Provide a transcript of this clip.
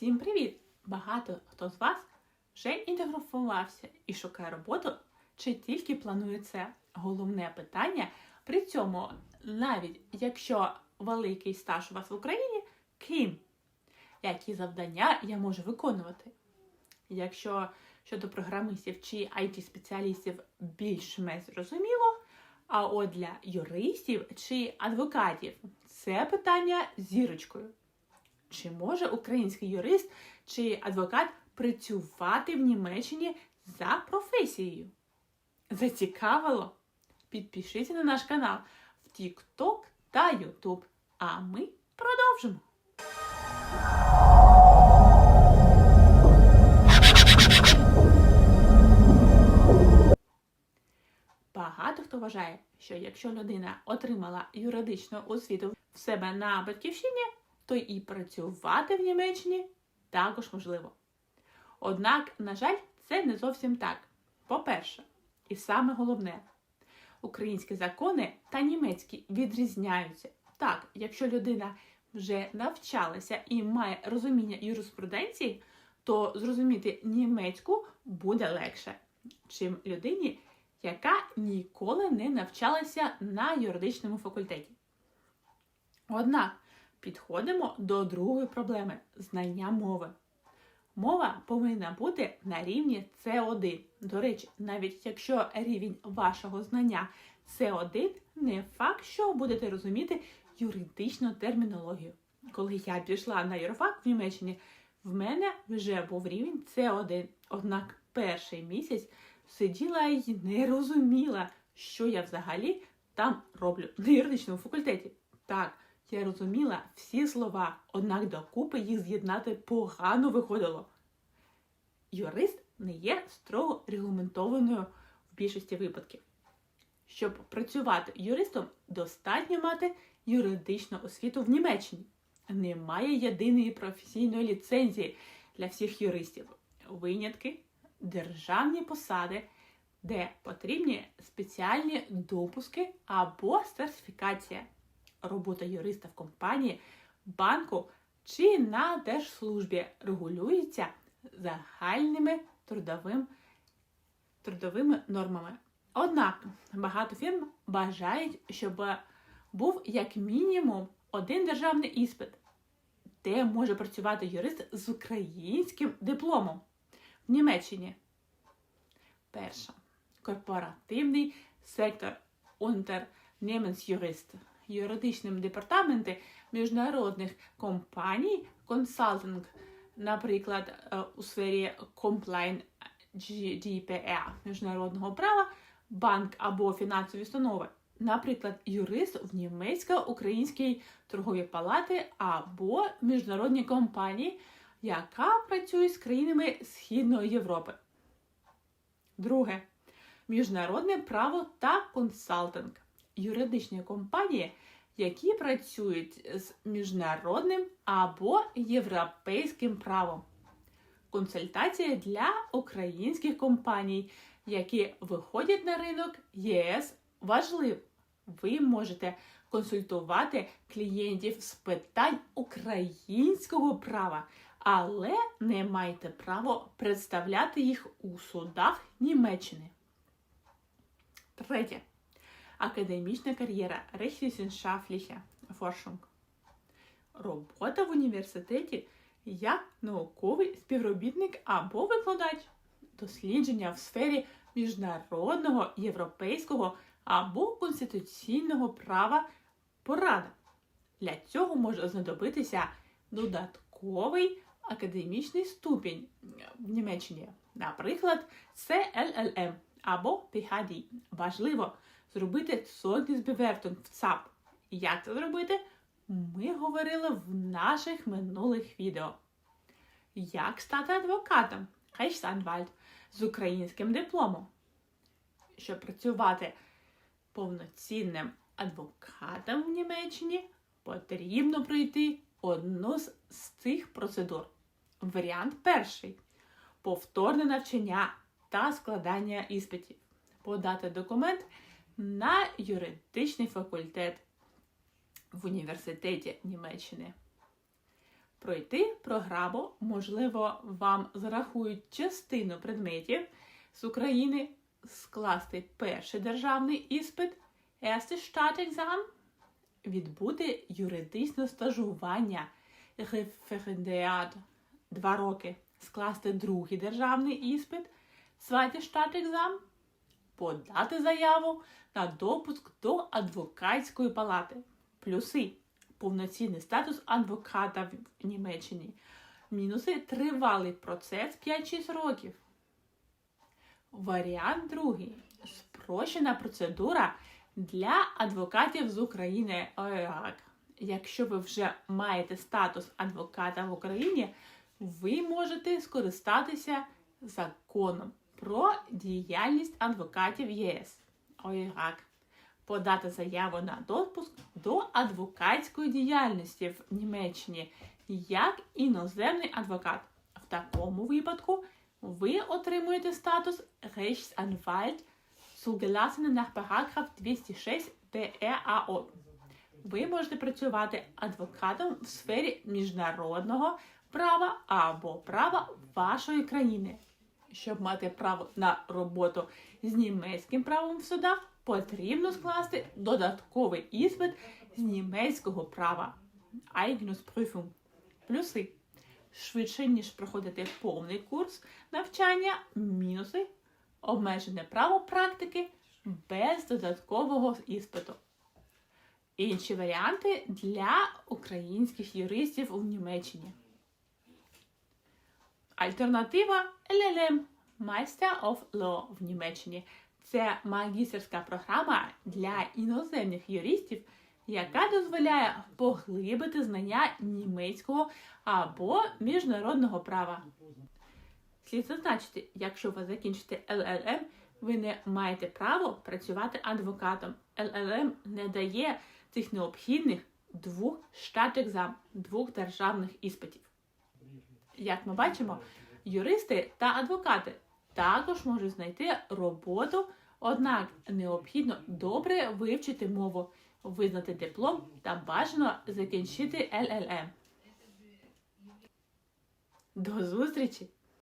Всім привіт! Багато хто з вас вже інтегрувався і шукає роботу, чи тільки планує це головне питання. При цьому, навіть якщо великий стаж у вас в Україні, ким? Які завдання я можу виконувати? Якщо щодо програмистів чи it спеціалістів більш-менш зрозуміло, а от для юристів чи адвокатів це питання зірочкою. Чи може український юрист чи адвокат працювати в Німеччині за професією? Зацікавило? Підпишіться на наш канал в TikTok та YouTube. А ми продовжимо. Багато хто вважає, що якщо людина отримала юридичну освіту в себе на батьківщині, то і працювати в Німеччині також можливо. Однак, на жаль, це не зовсім так. По-перше, і саме головне, українські закони та німецькі відрізняються. Так, якщо людина вже навчалася і має розуміння юриспруденції, то зрозуміти німецьку буде легше, чим людині, яка ніколи не навчалася на юридичному факультеті. Однак підходимо до другої проблеми знання мови. Мова повинна бути на рівні С1. До речі, навіть якщо рівень вашого знання С1, не факт, що будете розуміти юридичну термінологію. Коли я пішла на юрфак в Німеччині, в мене вже був рівень С1. Однак перший місяць сиділа і не розуміла, що я взагалі там роблю на юридичному факультеті. Так, я розуміла всі слова, однак докупи їх з'єднати погано виходило. Юрист не є строго регламентованою в більшості випадків. Щоб працювати юристом, достатньо мати юридичну освіту в Німеччині. Немає єдиної професійної ліцензії для всіх юристів. Винятки державні посади, де потрібні спеціальні допуски або сертифікація. Робота юриста в компанії, банку чи на держслужбі регулюється загальними трудовим, трудовими нормами. Однак багато фірм бажають, щоб був як мінімум один державний іспит, де може працювати юрист з українським дипломом в Німеччині. Перша корпоративний сектор Unternehmensjurist, юридичним департаменти міжнародних компаній, консалтинг, наприклад, у сфері комплайн GDPR, міжнародного права, банк або фінансові установи. Наприклад, юрист в німецько-українській торговій палати або міжнародній компанії, яка працює з країнами Східної Європи. Друге. Міжнародне право та консалтинг. Юридичні компанії, які працюють з міжнародним або європейським правом. Консультація для українських компаній, які виходять на ринок ЄС, важлив. Ви можете консультувати клієнтів з питань українського права, але не маєте права представляти їх у судах Німеччини. Третє. Академічна кар'єра Rechtswissenschaftliche Forschung. Робота в університеті як науковий співробітник або викладач. Дослідження в сфері міжнародного, європейського або конституційного права порада. Для цього може знадобитися додатковий академічний ступінь в Німеччині, наприклад, CLLM або PhD. Важливо зробити Zeugnisbewertung в ЦАП. Як це зробити? Ми говорили в наших минулих відео. Як стати адвокатом Rechtsanwalt з українським дипломом? Щоб працювати повноцінним адвокатом в Німеччині, потрібно пройти одну з цих процедур. Варіант перший повторне навчання та складання іспитів. Подати документ на юридичний факультет в університеті Німеччини. Пройти програму, можливо, вам зарахують частину предметів з України, скласти перший державний іспит, erste Staatsexamen, відбути юридичне стажування, референдіат, два роки, скласти другий державний іспит, zweite Staatsexamen, подати заяву на допуск до адвокатської палати. Плюси повноцінний статус адвоката в Німеччині. Мінуси тривалий процес 5-6 років. Варіант другий. Спрощена процедура для адвокатів з України ОЕАК. Якщо ви вже маєте статус адвоката в Україні, ви можете скористатися законом про діяльність адвокатів ЄС ОЕАК подати заяву на допуск до адвокатської діяльності в Німеччині як іноземний адвокат. В такому випадку ви отримуєте статус Rechtsanwalt zugelassen nach Paragraph 206 BRAO. Ви можете працювати адвокатом в сфері міжнародного права або права вашої країни. Щоб мати право на роботу з німецьким правом в судах, потрібно скласти додатковий іспит з німецького права. Eignungsprüfung. Плюси. Швидше, ніж проходити повний курс навчання, мінуси, обмежене право практики без додаткового іспиту. Інші варіанти для українських юристів у Німеччині. Альтернатива LLM Master of Law в Німеччині. Це магістерська програма для іноземних юристів, яка дозволяє поглибити знання німецького або міжнародного права. Слід зазначити, якщо ви закінчите LLM, ви не маєте право працювати адвокатом. LLM не дає цих необхідних двох штат-екзам, двох державних іспитів. Як ми бачимо, юристи та адвокати також можуть знайти роботу, однак необхідно добре вивчити мову, визнати диплом та бажано закінчити ЛЛМ. До зустрічі!